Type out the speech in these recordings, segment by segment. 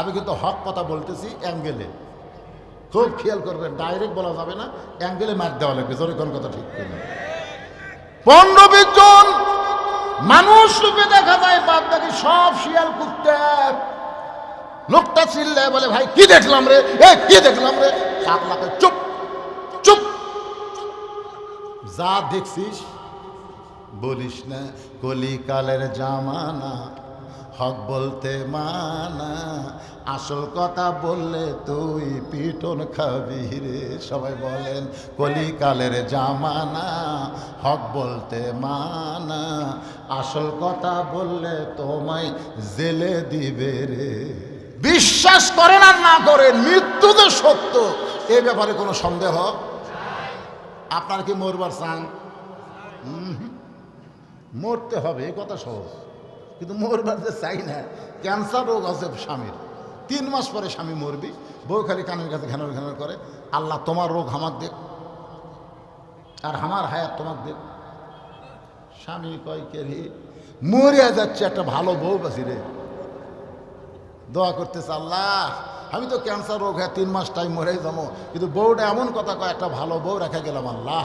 আমি কিন্তু হক কথা বলতেছি অ্যাঙ্গেলে। খুব খেয়াল করবেন ডাইরেক্ট বলা যাবে না, অ্যাঙ্গেলে মার দেওয়া লাগবে, জোরে কোন কথা ঠিক কিনা। পনেরো বিশ জন মানুষ রূপে দেখা যায় বাদ বাকি সব শিয়াল কুত্তে। লোকটা চিল্লায় বলে, ভাই, কি দেখলাম রে? এ, কি দেখলাম রে? কাতলাকে চুপ চুপ। যা দেখছিস, বলিস না, কলিকালের জামানা। হক বলতে মানা, আসল কথা বললে তুই পিটন খাবি রে। সবাই বলেন, কলিকালের জামানা হক বলতে মানা, আসল কথা বললে তোমায় জেলে দিবে রে। বিশ্বাস করেন আর না করেন, মৃত্যু যে সত্য। এ ব্যাপারে কোনো সন্দেহ? আপনার কি মরবার চান? মরতে হবে, এ কথা সহজ। কিন্তু মরবার যে চাই না ক্যান্সার রোগ আছে স্বামীর। তিন মাস পরে স্বামী মরবি, বউ খালি কানের কাছে ঘ্যানর ঘ্যানর করে, আল্লাহ, তোমার রোগ হামাক দেখ আর আমার হায়াত তোমাক দেখ স্বামী কয়, কে রে? মরিয়া যাচ্ছে একটা ভালো বউ বাসি রে। দোয়া করতেছে, আল্লাহ, আমি তো ক্যান্সার রোগ হ্যাঁ তিন মাস টাইম মরে যাব। কিন্তু বউটা এমন কথা কয়, একটা ভালো বউ রেখে গেলাম, আল্লাহ।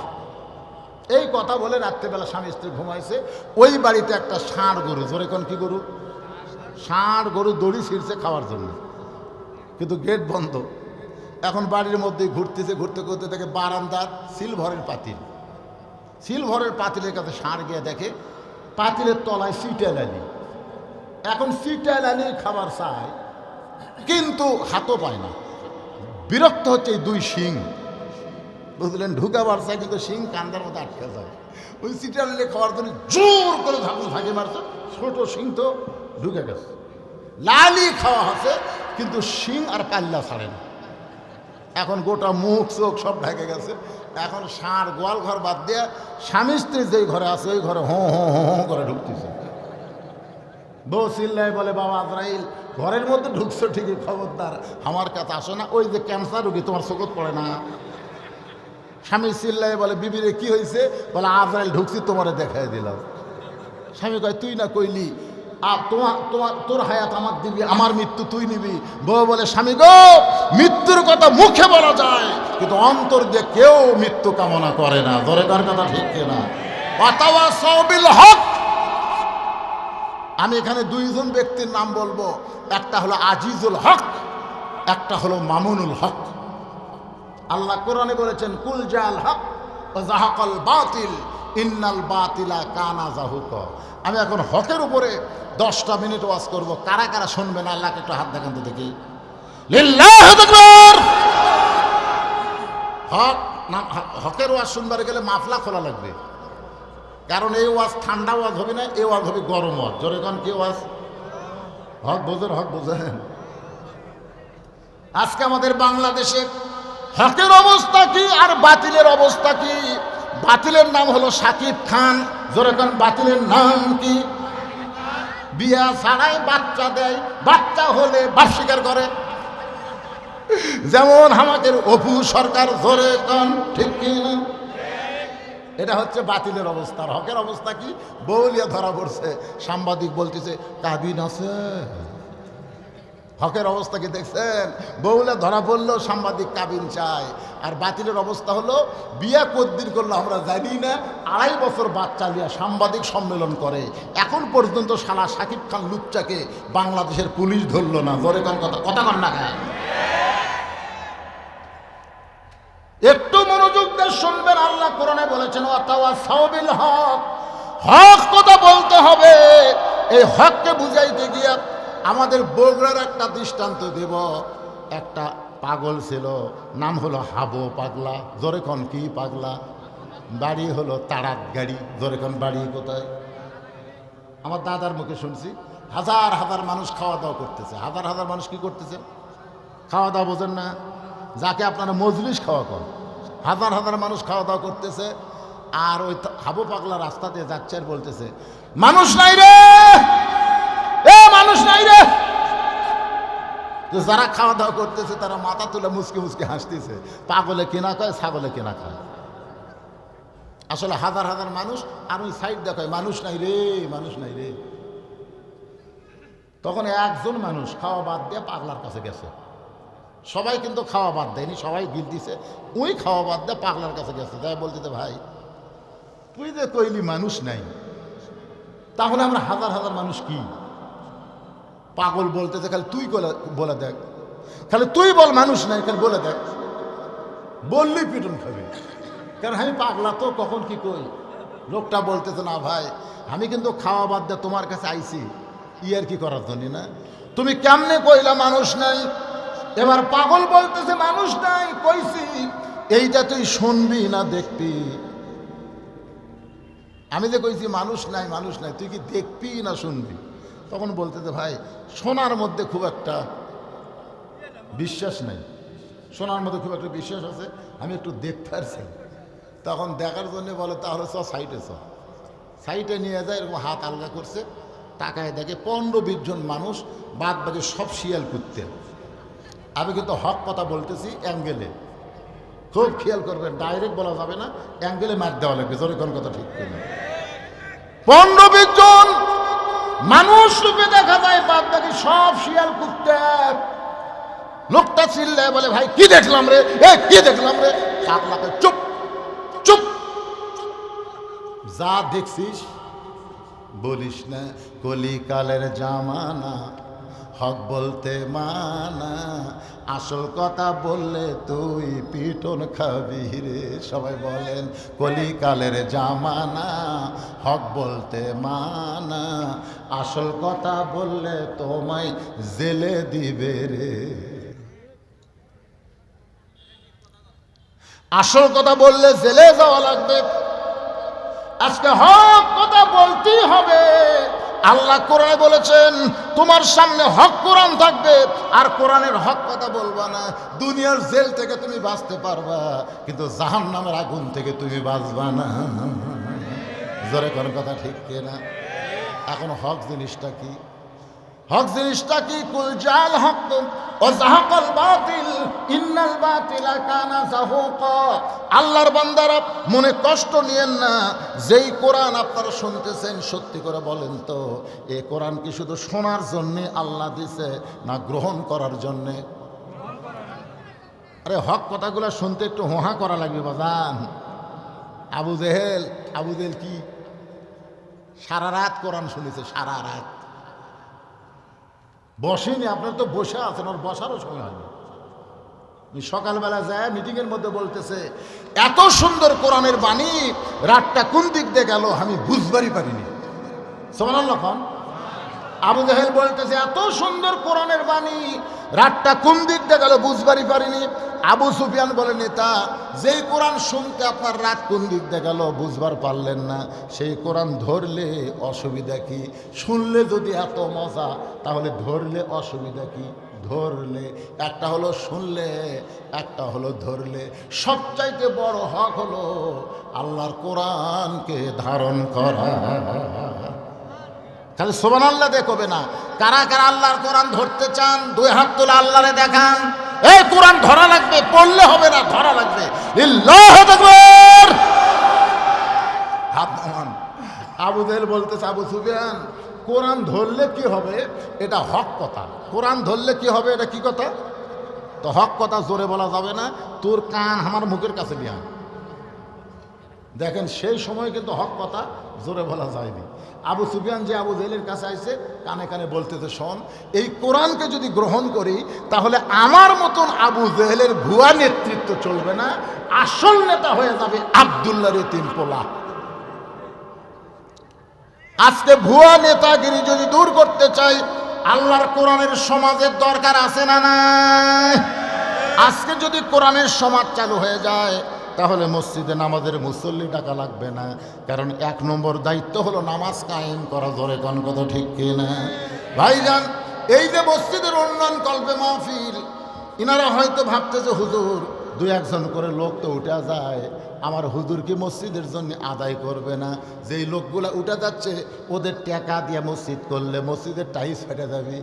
এই কথা বলে রাত্রেবেলা স্বামী স্ত্রী ঘুমাইছে। ওই বাড়িতে একটা ষাঁড় গরু, জোরে কোন কি গরু? ষাঁড় গরু দড়ি ছিঁড়ছে খাওয়ার জন্য। কিন্তু গেট বন্ধ। এখন বাড়ির মধ্যে ঘুরতেছে, ঘুরতে ঘুরতে দেখে বারান্দার সিলভরের পাতিল। সিলভরের পাতিলের কাছে ষাঁড় গিয়ে দেখে, পাতিলের তলায় সিটেল আলি। এখন সিটেল আলি খাবার চায়, কিন্তু হাতও পায় না। বিরক্ত হচ্ছে এই দুই শিং বুঝলেন ঢুকাবার চাই কিন্তু শিং কান্দার মতো আটকে যায়। ওই সিটার লে খাওয়ার জন্য জোর করে ধাকুস ভাগে মারছে। ছোট শিং তো ঢুকে গেছে। লালি খাওয়া হচ্ছে, কিন্তু শিং আর পাল্লা ছাড়ে না। এখন গোটা মুখ চোখ সব ঢেকে গেছে। এখন ষাঁড় গোয়াল ঘর বাদ দিয়ে স্বামী স্ত্রী যেই ঘরে আছে, ওই ঘরে হো হো হো হো করে ঢুকতেছে। বউ চিল্লায় বলে, বাবা আজরাইল, ঘরের মধ্যে ঢুকছো ঠিকই, খবরদার। আমার কাছে আসো না। ওই যে ক্যান্সার রুগী, তোমার চোখত পড়ে না। স্বামী চিল্লাই বলে, বিবিরে কি হয়েছে বলে, আজরাইল ঢুকছি, তোমারে দেখাই দিলাম। স্বামী কয়, তুই না কইলি তোমার তোমার তোর হায়াত আমার দিবি, আমার মৃত্যু তুই নিবি? বউ বলে, স্বামী গো, মৃত্যুর কথা মুখে বলা যায়, কিন্তু অন্তর দিয়ে কেউ মৃত্যু কামনা করে না। ধরে তার কথা, ঠিক সবিল হক। আমি এখানে দুইজন ব্যক্তির নাম বলব। একটা হলো আজিজুল হক, একটা হলো মামুনুল হক। আল্লাহ কোরআনে বলেছেন, কুল জাল হক জাহাকল বাতিল, ইন্নাল বাতিলা কানা জাহুক। আমি এখন হকের উপরে দশটা মিনিট ওয়াজ করব। কারা কারা শুনবেন? আল্লাহকে একটু হাত দেখান তো দেখি। হক না, হকের ওয়াজ শুনবার গেলে মাফলা খোলা লাগবে। কারণ এই ওয়াজ ঠান্ডা ওয়াজ হবে না, এই ওয়াজ হবে গরম ওয়াজ। জোরে কারণ কি ওয়াজ? হক বোঝেন হক বোঝেন। আজকে আমাদের বাংলাদেশে হকের অবস্থা কি আর বাতিলের অবস্থা কি? বাতিলের নাম হলো সাকিব খান। জোরে বাতিলের নাম কি? বিয়া ছাড়াই বাচ্চা দেয়, বাচ্চা হলে বাপ স্বীকার করে। যেমন আমাদের অপু সরকার, জোরে কান, ঠিক কি এটা হচ্ছে বাতিলের অবস্থা। হকের অবস্থা কি? বৌলিয়া ধরা পড়ছে। সাংবাদিক বলতেছে, কাবিন আছে? হকের অবস্থা কি দেখছেন? বউলে ধরা পড়ল সাংবাদিক কাবিন চায় আর বাতিলের অবস্থা হলো, বিয়া কদ্দিন করল আমরা জানি না, আড়াই বছর বাচ্চা নিয়ে সাংবাদিক সম্মেলন করে। এখন পর্যন্ত সালা সাকিব খান লুচ্চাকে বাংলাদেশের পুলিশ ধরলো না। জোরে কোন কথা? কথা কন না খায় একটু মনোযোগ দিয়ে শুনবেন, আল্লাহ কোরআনে বলেছেন হক। হক কথা বলতে হবে। এই হককে বুঝাইতে গিয়ে আমাদের বগুড়ার একটা দৃষ্টান্ত দেব। একটা পাগল ছিল, নাম হলো হাবো পাগলা। জোরেখন কি পাগলা? বাড়ি হলো তারাত গাড়ি জোরেখন বাড়ি কোথায়? আমার দাদার মুখে শুনছি, হাজার হাজার মানুষ খাওয়া দাওয়া করতেছে। হাজার হাজার মানুষ কি করতেছে? খাওয়া দাওয়া বোঝেন না। যাকে আপনারা মজলিস খাওয়া কর হাজার হাজার মানুষ খাওয়া দাওয়া করতেছে। আর ওই হাবো পাগলা রাস্তা দিয়ে যাচ্ছে আর বলতেছে, মানুষ নাই রে! তো যারা খাওয়া দাওয়া করতেছে, তারা মাথা তুলে মুসকে মুসকে হাসতেছে। পাগলে কেনা কয় ছাগলে কেনা খায়। আসলে হাজার হাজার মানুষ, আর ওই সাইড দেখায়, মানুষ নাই রে, মানুষ নাই রে। তখন একজন মানুষ খাওয়া বাদ দিয়ে পাগলার কাছে গেছে। সবাই কিন্তু খাওয়া বাদ দেয়নি, সবাই গিল দিছে। ওই খাওয়া বাদ দিয়ে পাগলার কাছে গেছে। তাই বলতে ভাই, তুই যে কইলি মানুষ নাই, তাহলে আমরা হাজার হাজার মানুষ কি? পাগল বলতেছে, খালি তুই বলে- দেখ। খালি তুই বল মানুষ নাই, খালি বলে দেখ। বললেই পিটন খাবি। কারণ আমি পাগলা তো, কখন কি কই? লোকটা বলতেছে, না ভাই, আমি কিন্তু খাওয়া বাদ দিয়ে তোমার কাছে আইছি। ই আর কি করার জন্য না? তুমি কেমনে কইলা মানুষ নাই? এবার পাগল বলতেছে, মানুষ নাই, কইছি। এইটা তুই শুনবি না দেখবি? আমি যে কইছি, মানুষ নাই মানুষ নাই, তুই কি দেখবি না শুনবি? তখন বলতেছে ভাই, সোনার মধ্যে খুব একটা বিশ্বাস নেই। সোনার মধ্যে খুব একটা বিশ্বাস আছে, আমি একটু দেখতে পারছি তখন দেখার জন্য বলে, তাহলে চ, সাইটে চ। সাইটে নিয়ে যায়, এরকম হাত আলগা করছে টাকায় দেখে পনেরো বিশ জন মানুষ বাদ বাকি সব শিয়াল করতে আমি কিন্তু হক কথা বলতেছি অ্যাঙ্গেলে। খুব খেয়াল করবেন, ডাইরেক্ট বলা যাবে না, অ্যাঙ্গেলে মার দেওয়া লাগবে কোন কথা ঠিক করে পনেরো বিশ জন মানুষ রূপে দেখা যায় বাদ সব শিয়াল কুত্তে। লোকটা চিল্লায় বলে, ভাই, কি দেখলাম রে? এ, কি দেখলাম রে? লাখে চুপ চুপ। যা দেখছিস, বলিস না, কলিকালের জামানা। হক বলতে মানা, আসল কথা বললে তুই পিটন খাবি রে। সবাই বলেন, কলিকালের জামানা হক বলতে মানা, আসল কথা বললে তোমায় জেলে দিবে রে। আসল কথা বললে জেলে যাওয়া লাগবে। আজকে হক কথা বলতেই হবে। আল্লাহ কোরআনে বলেছেন, তোমার সামনে হক কোরআন থাকবে, আর কোরআনের হক কথা বলবা না। দুনিয়ার জেল থেকে তুমি বাঁচতে পারবা, কিন্তু জাহান নামের আগুন থেকে তুমি বাঁচবা না। জোরে কোন কথা ঠিক না এখন হক জিনিসটা কি? হক জিনিসটা কি? কুল জাল হক ও জাহাকাল বাতিল, ইন্নাল বাতিলা কানা জাহুকা। আল্লাহর বান্দারা মনে কষ্ট নিয়েন না, যেই কোরআন আপনারা শুনতেছেন, সত্যি করে বলেন তো, এ কোরআন কি শুধু শোনার জন্যে আল্লাহ দিছে, না গ্রহণ করার জন্যে? আরে হক কথাগুলো শুনতে একটু হোহা করা লাগবে, বাজান। আবু জেহেল আবু জেহেল কি? সারা রাত কোরআন শুনেছে, সারা রাত। বসেনি, আপনার তো বসে আছেন, ওর বসারও সময় হয়নি। সকালবেলা যায় মিটিংয়ের মধ্যে বলতেছে, এত সুন্দর কোরআনের বাণী, রাতটা কোন দিক দিয়ে গেল আমি বুঝবারই পারিনি। সোমান খান আবু জাহেল বলতেছে, এত সুন্দর কোরআনের বাণী রাতটা কোন দিক দিয়ে গেল বুঝবারই পারিনি। আবু সুফিয়ান বলে, নেতা, যেই কোরআন শুনতে আপনার রাত কোন দিক দিয়ে গেল বুঝবার পারলেন না। সেই কোরআন ধরলে অসুবিধা কি? শুনলে যদি এত মজা, তাহলে ধরলে অসুবিধা কি? ধরলে। একটা হলো শুনলে, একটা হলো ধরলে। সবচাইতে বড় হক হলো আল্লাহর কোরআনকে ধারণ করা। খালি সোবান আল্লাহ দেখবে না? কারা কারা আল্লাহর কোরআন ধরতে চান? দুই হাত তুলে আল্লাহরে দেখান। এই কোরআন ধরা লাগবে, পড়লে হবে না, ধরা লাগবে। হাত নামান আবু দেল সুফিয়ান, কোরআন ধরলে কি হবে? এটা হক কথা। কোরআন ধরলে কি হবে? এটা কি কথা? তো হক কথা জোরে বলা যাবে না। তোর কান আমার মুখের কাছে আন। দেখেন সেই সময় কিন্তু হক কথা জোরে বলা যায়নি। আবু সুফিয়ান যে আবু জেলের কাছে আইছে, কানে কানে বলতেছে, শোন, এই কোরআনকে যদি গ্রহণ করি, তাহলে আমার মতন আবু জেহেলের ভুয়া নেতৃত্ব চলবে না। আসল নেতা হয়ে যাবে আবদুল্লাহ রে তিন পোলা। আজকে ভুয়া নেতাগিরি যদি দূর করতে চাই, আল্লাহর কোরআনের সমাজের দরকার আছে না না আজকে যদি কোরআনের সমাজ চালু হয়ে যায় তাহলে মসজিদে নামাজের মুসল্লি টাকা লাগবে না। কারণ এক নম্বর দায়িত্ব হলো নামাজ কায়েম করা ধরে কোন কথা ঠিক কিনা? ভাইজান, এই যে মসজিদের উন্নয়ন কল্পে মাহফিল, ইনারা হয়তো ভাবতেছে হুজুর দু একজন করে লোক তো উঠে যায়। আমার হুজুর কি মসজিদের জন্য আদায় করবে না? যেই লোকগুলা উঠে যাচ্ছে, ওদের টাকা দিয়ে মসজিদ করলে মসজিদের টাইস ফেটে যাবে।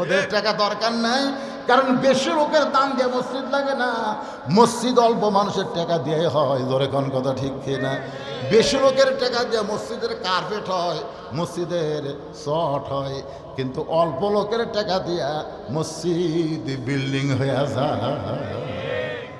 ওদের টাকা দরকার নাই। কারণ বেশি লোকের দান দিয়ে মসজিদ লাগে না। মসজিদ অল্প মানুষের টাকা দিয়ে হয় ধরে কোন কথা ঠিক না? বেশি লোকের টাকা দিয়ে মসজিদের কার্পেট হয়, মসজিদের শট হয়, কিন্তু অল্প লোকের টাকা দিয়া মসজিদ বিল্ডিং হয়ে যায়।